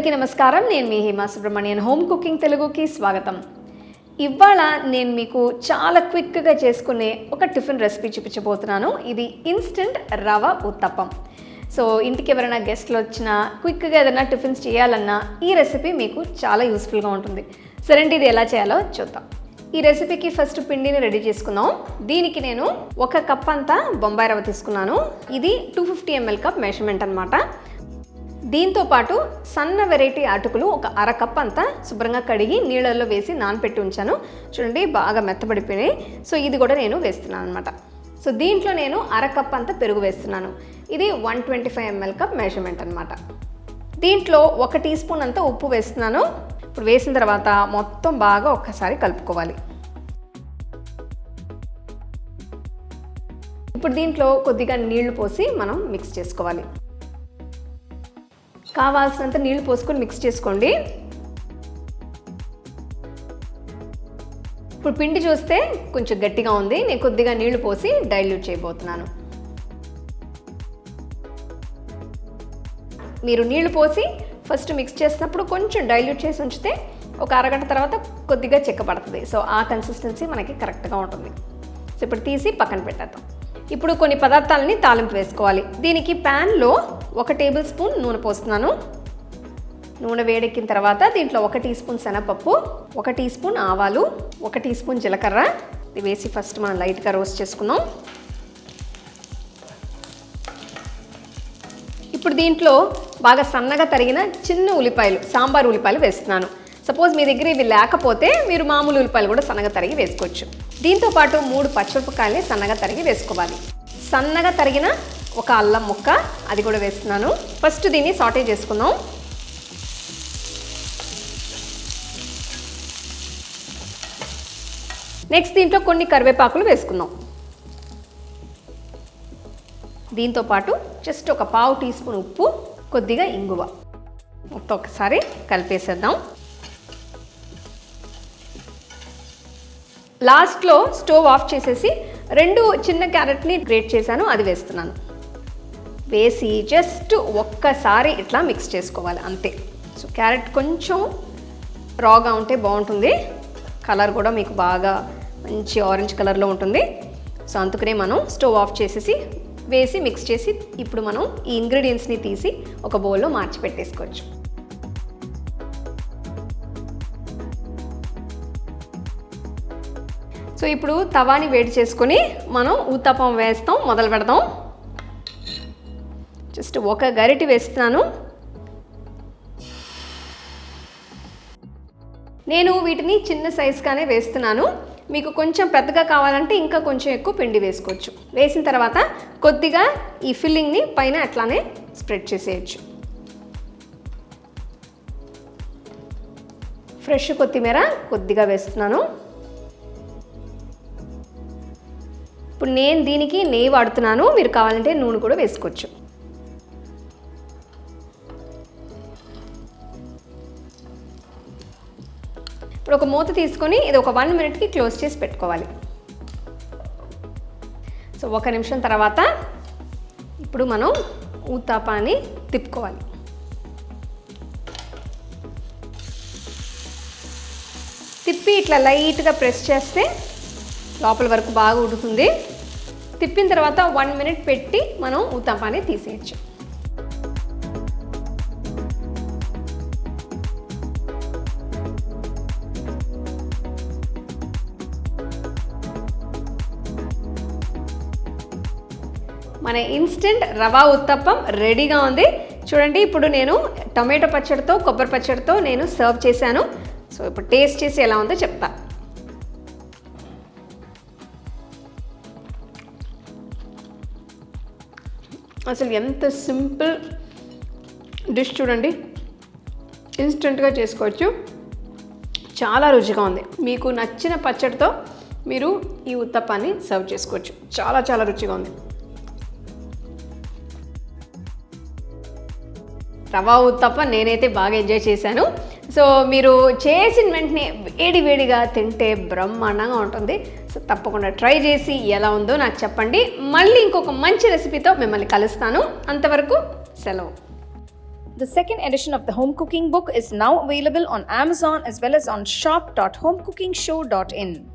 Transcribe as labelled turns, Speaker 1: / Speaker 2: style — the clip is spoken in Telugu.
Speaker 1: అందరికీ నమస్కారం. నేను మీ హేమా సుబ్రహ్మణ్యన్. హోమ్ కుకింగ్ తెలుగుకి స్వాగతం. ఇవాళ నేను మీకు చాలా క్విక్గా చేసుకునే ఒక టిఫిన్ రెసిపీ చూపించబోతున్నాను. ఇది ఇన్స్టెంట్ రవ ఉత్తప్పం. సో ఇంటికి ఎవరైనా గెస్ట్లు వచ్చినా క్విక్గా ఏదైనా టిఫిన్స్ చేయాలన్నా ఈ రెసిపీ మీకు చాలా యూస్ఫుల్గా ఉంటుంది. సరేంటి ఇది ఎలా చేయాలో చూద్దాం. ఈ రెసిపీకి ఫస్ట్ పిండిని రెడీ చేసుకుందాం. దీనికి నేను ఒక కప్ అంతా బొంబాయి రవ్వ తీసుకున్నాను. ఇది two fifty ML cup measurement అనమాట దీంతో పాటు సన్న వెరైటీ అటుకులు ఒక అర కప్ అంతా శుభ్రంగా కడిగి నీళ్ళల్లో వేసి నానపెట్టి ఉంచాను. చూడండి బాగా మెత్తబడిపోయినాయి. సో ఇది కూడా నేను వేస్తున్నాను అనమాట సో దీంట్లో నేను అర కప్ అంతా పెరుగు వేస్తున్నాను. ఇది one twenty five ML cup measurement అనమాట దీంట్లో ఒక టీ స్పూన్ అంతా ఉప్పు వేస్తున్నాను. ఇప్పుడు వేసిన తర్వాత మొత్తం బాగా ఒక్కసారి కలుపుకోవాలి. ఇప్పుడు దీంట్లో కొద్దిగా నీళ్ళు పోసి మనం మిక్స్ చేసుకోవాలి. కావాల్సినంత నీళ్ళు పోసుకొని మిక్స్ చేసుకోండి. ఇప్పుడు పిండి చూస్తే కొంచెం గట్టిగా ఉంది. నేను కొద్దిగా నీళ్ళు పోసి డైల్యూట్ చేయబోతున్నాను. మీరు నీళ్ళు పోసి ఫస్ట్ మిక్స్ చేసినప్పుడు కొంచెం డైల్యూట్ చేసి ఉంచితే ఒక అరగంట తర్వాత కొద్దిగా చెక్క పడుతుంది. సో ఆ కన్సిస్టెన్సీ మనకి కరెక్ట్గా ఉంటుంది. సో ఇప్పుడు తీసి పక్కన పెట్టేద్దాం. ఇప్పుడు కొన్ని పదార్థాలని తాలింపు వేసుకోవాలి. దీనికి ప్యాన్లో ఒక టేబుల్ స్పూన్ నూనె పోస్తున్నాను. నూనె వేడెక్కిన తర్వాత దీంట్లో ఒక టీ స్పూన్ శనగపప్పు ఒక టీ స్పూన్ ఆవాలు ఒక టీ స్పూన్ జీలకర్ర. ఇది వేసి ఫస్ట్ మనం లైట్గా రోస్ట్ చేసుకున్నాం ఇప్పుడు దీంట్లో బాగా సన్నగా తరిగిన చిన్న ఉల్లిపాయలు సాంబార్ ఉల్లిపాయలు వేస్తున్నాను. సపోజ్ మీ దగ్గర ఇవి లేకపోతే మీరు మామూలు ఉల్లిపాయలు కూడా సన్నగా తరిగి వేసుకోవచ్చు. దీంతో పాటు మూడు పచ్చిమిరపకాయలని సన్నగా తరిగి వేసుకోవాలి. సన్నగా తరిగిన ఒక అల్లం ముక్క అది కూడా వేస్తున్నాను. ఫస్ట్ దీన్ని సాటే చేసుకుందాం. నెక్స్ట్ దీంట్లో కొన్ని కరివేపాకులు వేసుకుందాం. దీంతో పాటు జస్ట్ ఒక పావు టీ స్పూన్ ఉప్పు కొద్దిగా ఇంగువ. మొత్తం ఒకసారి కలిపేసేద్దాం. లాస్ట్లో స్టవ్ ఆఫ్ చేసేసి రెండు చిన్న క్యారెట్ని గ్రేట్ చేశాను అది వేస్తున్నాను. వేసి జస్ట్ ఒక్కసారి ఇట్లా మిక్స్ చేసుకోవాలి అంతే. సో క్యారెట్ కొంచెం రాగా ఉంటే బాగుంటుంది. కలర్ కూడా మీకు బాగా మంచి ఆరెంజ్ కలర్లో ఉంటుంది. సో అందుకనే మనం స్టవ్ ఆఫ్ చేసేసి వేసి మిక్స్ చేసి ఇప్పుడు మనం ఈ ఇంగ్రీడియంట్స్ని తీసి ఒక బౌల్లో మార్చి పెట్టేసుకోవచ్చు. సో ఇప్పుడు తవాని వేడి చేసుకొని మనం ఉత్తపం వేస్తాం మొదలు పెడదాం జస్ట్ ఒక గరిటి వేస్తున్నాను. నేను వీటిని చిన్న సైజుగానే వేస్తున్నాను. మీకు కొంచెం పెద్దగా కావాలంటే ఇంకా కొంచెం ఎక్కువ పిండి వేసుకోవచ్చు. వేసిన తర్వాత కొద్దిగా ఈ ఫిల్లింగ్ని పైన అట్లానే స్ప్రెడ్ చేసేయచ్చు. ఫ్రెష్ కొత్తిమీర కొద్దిగా వేస్తున్నాను. ఇప్పుడు నేను దీనికి నెయ్యి వాడుతున్నాను. మీరు కావాలంటే నూనె కూడా వేసుకోవచ్చు. ఇప్పుడు ఒక మూత తీసుకొని ఇది ఒక వన్ మినిట్కి క్లోజ్ చేసి పెట్టుకోవాలి. సో ఒక నిమిషం తర్వాత ఇప్పుడు మనం ఊతాపాన్ని తిప్పుకోవాలి. తిప్పి ఇట్లా లైట్గా ప్రెస్ చేస్తే లోపల వరకు బాగా ఉడుతుంది. తిప్పిన తర్వాత వన్ మినిట్ పెట్టి మనం ఊతాపాన్ని తీసేయచ్చు. మన ఇన్స్టెంట్ రవా ఉత్తప్పం రెడీగా ఉంది. చూడండి ఇప్పుడు నేను టమాటో పచ్చడితో కొబ్బరి పచ్చడితో నేను సర్వ్ చేశాను. సో ఇప్పుడు టేస్ట్ చేసి ఎలా ఉందో చెప్తా. అసలు ఎంత సింపుల్ డిష్ చూడండి. ఇన్స్టెంట్గా చేసుకోవచ్చు. చాలా రుచిగా ఉంది. మీకు నచ్చిన పచ్చడితో మీరు ఈ ఉత్తప్పాన్ని సర్వ్ చేసుకోవచ్చు. చాలా చాలా రుచిగా ఉంది. రవా ఉత్తప్ప నేనైతే బాగా ఎంజాయ్ చేశాను. సో మీరు చేసిన వెంటనే వేడి వేడిగా తింటే బ్రహ్మాండంగా ఉంటుంది. సో తప్పకుండా ట్రై చేసి ఎలా ఉందో నాకు చెప్పండి. మళ్ళీ ఇంకొక మంచి రెసిపీతో మిమ్మల్ని కలుస్తాను. అంతవరకు సెలవు.
Speaker 2: The second edition of the home cooking book is now available on Amazon as well as on shop.homecookingshow.in.